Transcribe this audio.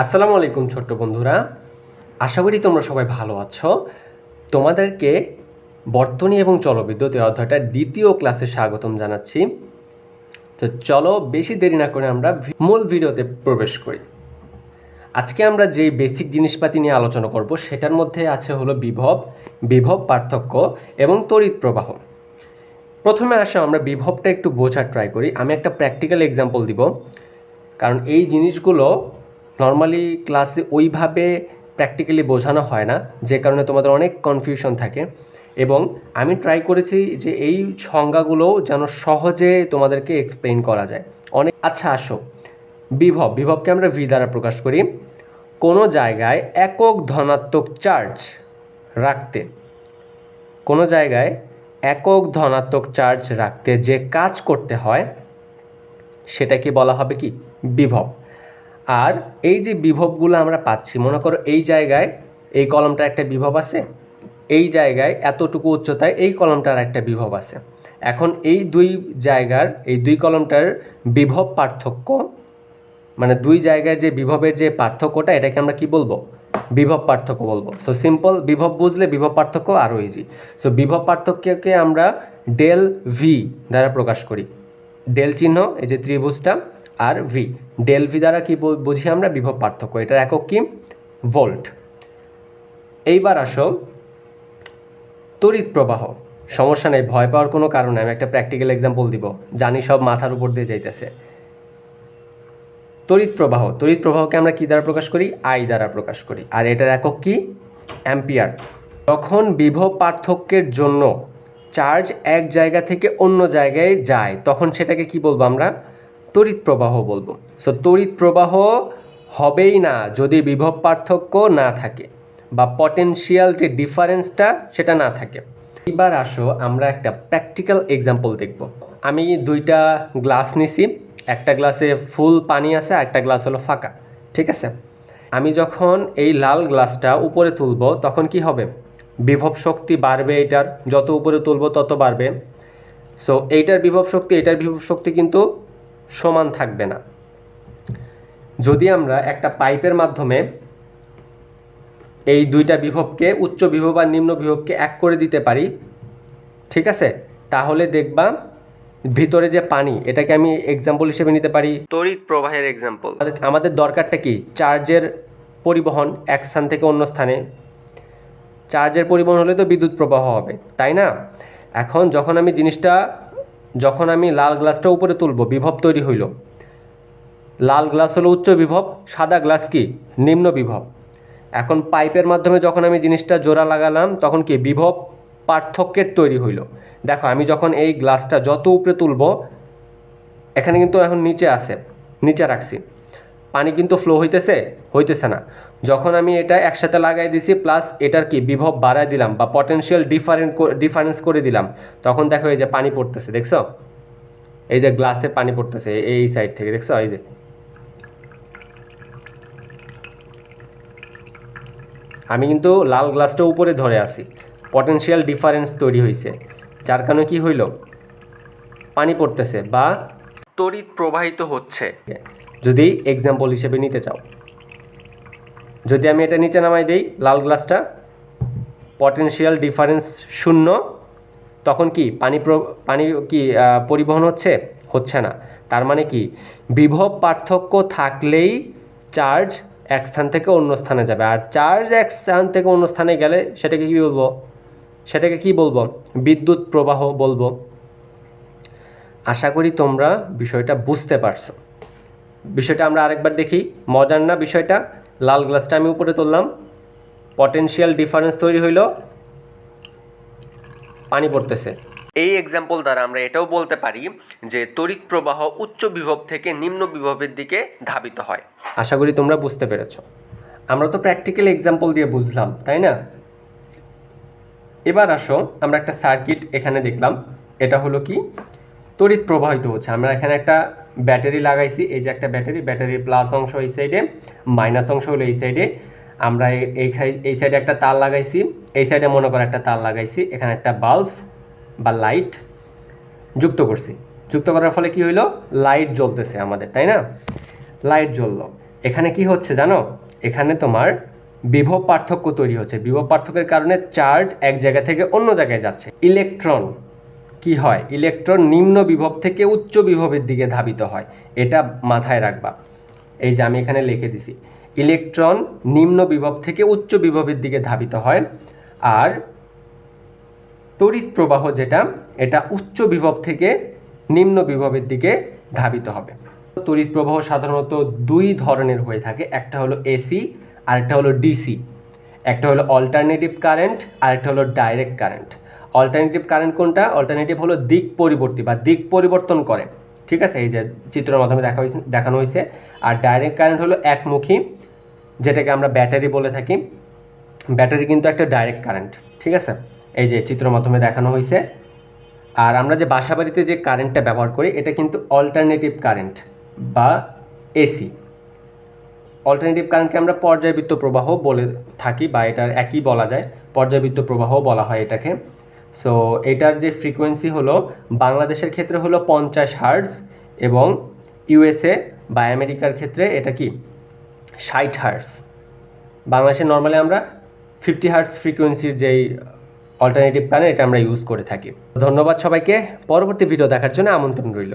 আসসালামু আলাইকুম ছোট্ট বন্ধুরা। আশা করি তোমরা সবাই ভালো আছো। তোমাদেরকে বর্তনী এবং চলবিদ্যুৎ এই অধ্যায়টার দ্বিতীয় ক্লাসে স্বাগতম জানাচ্ছি। তো চলো বেশি দেরি না করে আমরা মূল ভিডিওতে প্রবেশ করি। আজকে আমরা যে বেসিক জিনিসপাতি নিয়ে আলোচনা করব, সেটার মধ্যে আছে হলো বিভব বিভব পার্থক্য এবং তড়িৎ প্রবাহ। প্রথমে আসো, আমরা বিভবটা একটু বোঝার ট্রাই করি। আমি একটা প্র্যাকটিক্যাল এক্সাম্পল দিব। কারণ এই জিনিসগুলো নর্মালি ক্লাসে ওইভাবে প্র্যাকটিক্যালি বোঝানো হয় না, যে কারণে তোমাদের অনেক কনফিউশন থাকে। এবং আমি ট্রাই করেছি যে এই সংজ্ঞাগুলো যেন সহজে তোমাদেরকে এক্সপ্লেন করা যায়। অনেক আচ্ছা আসো। বিভব বিভবকে আমরা ভি দ্বারা প্রকাশ করি। কোনো জায়গায় একক ধনাত্মক চার্জ রাখতে। কোনো জায়গায় একক ধনাত্মক চার্জ রাখতে যে কাজ করতে হয়, সেটাকে বলা হবে কি? বিভব। আর এই যে বিভবগুলো আমরা পাচ্ছি, মনে করো এই জায়গায় এই কলমটার একটা বিভব আছে, এই জায়গায় এতটুকু উচ্চতায় এই কলমটার একটা বিভব আছে। এখন এই দুই জায়গার, এই দুই কলমটার বিভব পার্থক্য মানে দুই জায়গায় যে বিভবের যে পার্থক্যটা, এটাকে আমরা কি বলব? বিভব পার্থক্য বলব। সো সিম্পল বিভব বুঝলে বিভব পার্থক্য আরও ইজি সো বিভব পার্থক্যকে আমরা ডেল ভি দ্বারা প্রকাশ করি। ডেল চিহ্ন, এই যে ত্রিভুজটা আর ভি ডেল ভি দ্বারা কি বুঝি আমরা? বিভব পার্থক্য। এটার একক কি? ভোল্ট। এইবার আসো। তড়িৎ প্রবাহ। সমস্যা নেই, ভয় পাওয়ার কোনো কারণ আমি একটা প্র্যাকটিক্যাল এক্সাম্পল দিব। জানি সব মাথার উপর দিয়ে যাইতেছে। তড়িৎ প্রবাহ। তড়িৎ প্রবাহকে আমরা কি দ্বারা প্রকাশ করি? আই দ্বারা প্রকাশ করি। আর এটার একক কি? অ্যাম্পিয়ার। যখন বিভব পার্থক্যের জন্য চার্জ এক জায়গা থেকে অন্য জায়গায় যায়, তখন সেটাকে কি বলব আমরা? তড়িৎ প্রবাহ বলব। সো তড়িৎ প্রবাহ হবেই না যদি বিভব পার্থক্য না থাকে বা পটেনশিয়াল যে ডিফারেন্সটা সেটা না থাকে। এবার আসো, আমরা একটা প্র্যাকটিক্যাল এক্সাম্পল দেখব। আমি দুইটা গ্লাস নিছি, একটা গ্লাসে ফুল পানি আছে আর একটা গ্লাস হলো ফাঁকা, ঠিক আছে? আমি যখন এই লাল গ্লাসটা উপরে তুলব, তখন কি হবে? বিভব শক্তি বাড়বে এটার, যত উপরে তুলব তত বাড়বে। সো এইটার বিভব শক্তি, এটার বিভব শক্তি কিন্তু সমান থাকবে না। যদি আমরা একটা পাইপের মাধ্যমে এই দুইটা বিভবকে উচ্চ বিভব আর নিম্ন বিভবকে এক করে দিতে পারি ঠিক আছে? তাহলে দেখবা ভিতরে যে পানি এটাকে আমি এক্সাম্পল হিসেবে নিতে পারি। তড়িৎ প্রবাহের এক্সাম্পল আমাদের দরকারটা কি? চার্জের পরিবহন এক স্থান থেকে অন্য স্থানে। চার্জের পরিবহন হলে তো বিদ্যুৎ প্রবাহ হবে তাই না? এখন যখন আমি জিনিসটা যখন আমি লাল গ্লাসটা উপরে তুলব, বিভব তৈরি হইল। লাল গ্লাস হলো উচ্চ বিভব, সাদা গ্লাস কি? নিম্ন বিভব। এখন পাইপের মাধ্যমে যখন আমি জিনিসটা জোড়া লাগালাম, তখন কি? বিভব পার্থক্যের তৈরি হইল। দেখো, আমি যখন এই গ্লাসটা যত উপরে তুলব, এখানে কিন্তু এখন নিচে আছে, নিচে রাখছি। পানি কিন্তু ফ্লো হইতেছে হইতেছে না। যখন আমি এটা একসাথে লাগাই দিছি প্লাস এটার কি বিভব বাড়ায় দিলাম বা পটেনশিয়াল ডিফারেন্ট ডিফারেন্স করে দিলাম তখন দেখো এই যে পানি পড়তেছে দেখছ? এই যে গ্লাসে পানি পড়তেছে এই সাইড থেকে দেখছ? এই যে। আমি কিন্তু লাল গ্লাসটা উপরে ধরে আছি পটেনশিয়াল ডিফারেন্স তৈরি হয়েছে যার কারণে কি হইল? পানি পড়তেছে বা তড়িৎ প্রবাহিত হচ্ছে। যদি এক্সাম্পল হিসেবে নিতে চাও। যদি আমি এটা নিচে নামাই দেই, লাল গ্লাসটা পটেনশিয়াল ডিফারেন্স শূন্য, তখন কি পানি পানি কি পরিবহন হচ্ছে? হচ্ছে না। তার মানে কি? বিভব পার্থক্য থাকলেই চার্জ এক স্থান থেকে অন্য স্থানে যাবে। আর চার্জ এক স্থান থেকে অন্য স্থানে গেলে সেটাকে কি বলব? সেটাকে কি বলব? বিদ্যুৎ প্রবাহ বলব। আশা করি তোমরা বিষয়টা বুঝতে পারছ। বিষয়টা আমরা আরেকবার দেখি। মজার না বিষয়টা? লাল গ্লাসটা আমি উপরে তুললাম। পটেনশিয়াল ডিফারেন্স তৈরি হইল। পানি পড়তেছে। এই এক্সাম্পল দ্বারা আমরা এটাও বলতে পারি যে তড়িৎ প্রবাহ উচ্চ বিভব থেকে নিম্ন বিভবের দিকে ধাবিত হয়। আশা করি তোমরা বুঝতে পেরেছ। আমরা তো প্র্যাকটিক্যাল এক্সাম্পল দিয়ে বুঝলাম তাই না? এবার আসো আমরা একটা সার্কিট এখানে দেখলাম। এটা হলো কি? তড়িৎ প্রবাহিত হচ্ছে। আমরা এখানে একটা ব্যাটারি লাগাইছি, এই যে একটা ব্যাটারি, ব্যাটারির প্লাস অংশ এই সাইডে মাইনাস অংশ হলো এই সাইডে আমরা এই- সাইডে একটা তার লাগাইছি, এই সাইডে মনে করো একটা তার লাগাইছি, এখানে একটা বাল্ব বা লাইট যুক্ত করছি। যুক্ত করার ফলে কি হইল? লাইট জ্বলতেছে আমাদের, তাই না? লাইট জ্বললো। এখানে কি হচ্ছে জানো? এখানে তোমার বিভব পার্থক্য তৈরি হচ্ছে। বিভব পার্থক্যের কারণে চার্জ এক জায়গা থেকে অন্য জায়গায় যাচ্ছে। ইলেকট্রন কি হয়? ইলেকট্রন নিম্ন বিভব থেকে উচ্চ বিভবের দিকে ধাবিত হয়। এটা মাথায় রাখবা। এই যে আমি এখানে লিখে দিছি। ইলেকট্রন নিম্ন বিভব থেকে উচ্চ বিভবের দিকে ধাবিত হয় আর তড়িৎ প্রবাহ যেটা, এটা উচ্চ বিভব থেকে নিম্ন বিভবের দিকে ধাবিত হবে। তড়িৎ প্রবাহ সাধারণত দুই ধরনের হয়ে থাকে। একটা হলো এসি আর একটা হলো ডিসি একটা হলো অল্টারনেটিভ কারেন্ট আর একটা হলো ডাইরেক্ট কারেন্ট অল্টারনেটিভ কারেন্ট কোনটা? অল্টারনেটিভ হলো দিক পরিবর্তী বা দিক পরিবর্তন করে। ঠিক আছে? এই যে চিত্রের মাধ্যমে দেখা হয়েছে দেখানো হয়েছে আর ডাইরেক্ট কারেন্ট হলো একমুখী, যেটাকে আমরা ব্যাটারি বলে থাকি। ব্যাটারি কিন্তু একটা ডাইরেক্ট কারেন্ট ঠিক আছে? এই যে চিত্র মাধ্যমে দেখানো হয়েছে আর আমরা যে বাসা বাড়িতে যে কারেন্টটা ব্যবহার করি, এটা কিন্তু অল্টারনেটিভ কারেন্ট বা এসি অল্টারনেটিভ কারেন্টকে আমরা পর্যায়বৃত্ত প্রবাহ বলে থাকি বা এটার একই বলা যায়। পর্যায়বৃত্ত প্রবাহ বলা হয় এটাকে। সো এটার যে ফ্রিকোয়েন্সি হলো, বাংলাদেশের ক্ষেত্রে হলো পঞ্চাশ হার্টজ এবং ইউএসএ বা আমেরিকার ক্ষেত্রে এটা কি? ষাট হার্টজ বাংলাদেশে নর্মালি আমরা ফিফটি হার্টস ফ্রিকোয়েন্সির যেই অল্টারনেটিভ প্ল্যান এটা আমরা ইউজ করে থাকি। ধন্যবাদ সবাইকে। পরবর্তী ভিডিও দেখার জন্য আমন্ত্রণ রইল।